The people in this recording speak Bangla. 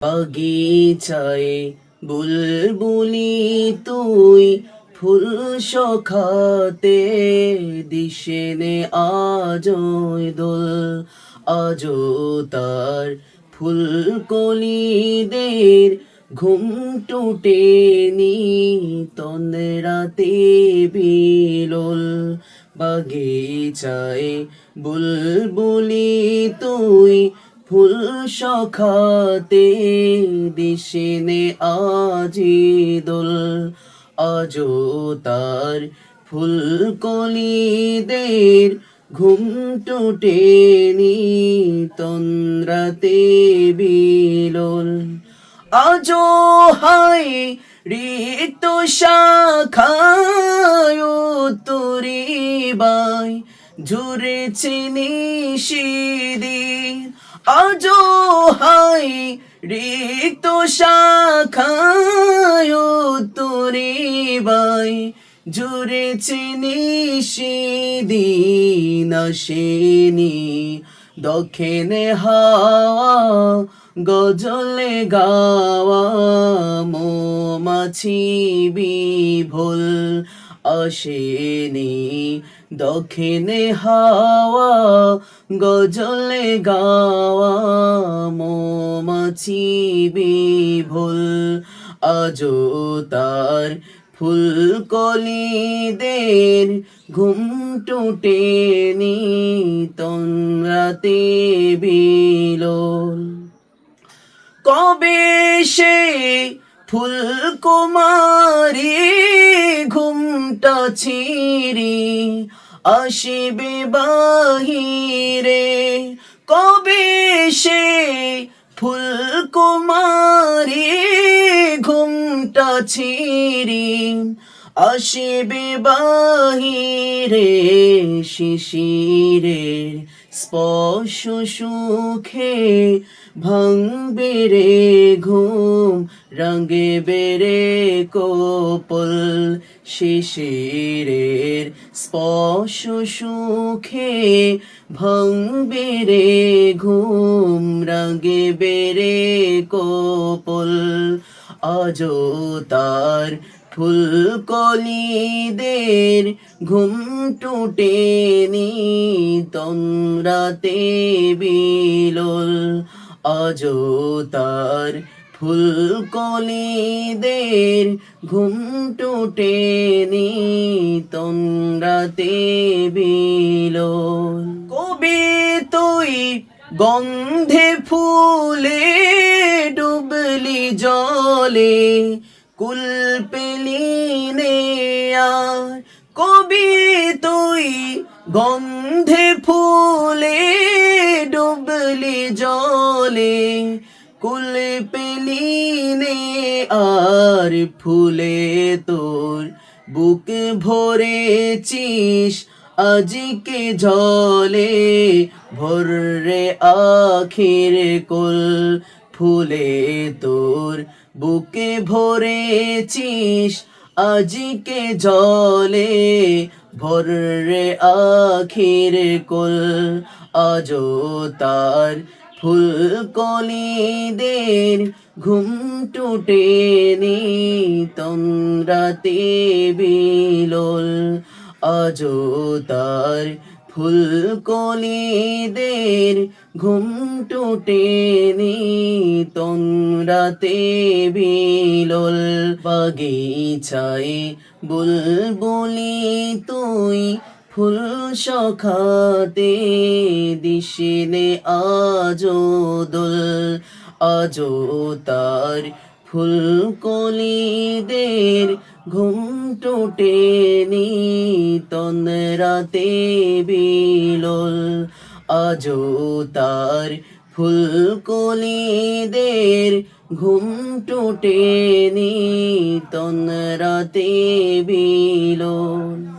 বাগিচায় বুলবুলি তুই ফুল সখাতে দিশেনে আজয় দোল আজো তার ফুল কলিদের ঘুম টুটেনি তন্দ্রাতে বিলোল। বাগিচায় বুলবুলি তুই ফুল সখাতে দিশেনে আজি দোল আজো তার ফুল কলিদের ঘুম টুটেনি তন্দ্রাতে বিলোল। আজো হাই রিক্ত শাখায় তুরি বাই ঝুরেছে নিশিদিন আজো হাই রিক্ত শাখায় তুরি বাই জুড়েছে নিশিদিন আসেনি। দক্ষিণে হাওয়া গজলে গাওয়া মৌমাছি বিভোল আসেনি দক্ষিণে হাওয়া, গজলে গাওয়া, মৌমাছি বিভোল আজো তার ফুলকলিদের ঘুম টুটেনি তন্রাতে বিলোল। কবে সে ফুলকুমারী ঘুমটা ছিঁড়ি আসিবে বাহিরে। কবে সে ফুলকুমারী ঘুমটা ছিরি আসিবে বাহিরে শিশিরের স্পর্শ সুখে ভাঙবে রে ঘুম, রঙে বেড়ে কোপল শিশিরের স্পর্শ সুখে ভাঙবে রে ঘুম, রঙে বেড়ে কোপল। আজো তার ফুলকলিদের ঘুম টুটেনি তন্রাতে বিলোল আজো তার ফুলকলিদের ঘুম টুটে টুটেনি তন্রাতে বিলোল কবি তুই গন্ধে ফুলে ডুবলি জলে কুল পেলি নে আর কবি তুই গন্ধে ফুলে ডুবলি জলে। কুল পেলি নে আর ফুলে তোর বুক ভরেছিস আজকে জলে। ভরে আখির কুল ফুলে তোর বুকে ভরেছিস, আজকে জলে ভরে আখির কুল। আজো তার ফুলকলিদের ঘুম টুটেনি, তন্দ্রাতে বিলোল। আজো ফুলকলিদের ঘুম টুটেনি তন্দ্রাতে বিলোল বাগিচায় বুলবুলি তুই ফুল সখাতে দিশিনে আজো দোল। আজো তার ফুলকলিদের ঘুম টুটে নি তন্দ্রাতে বিলল। আজো তার ফুলকলিদের ঘুম টুটে নিতন তন্দ্রাতে বিলোল।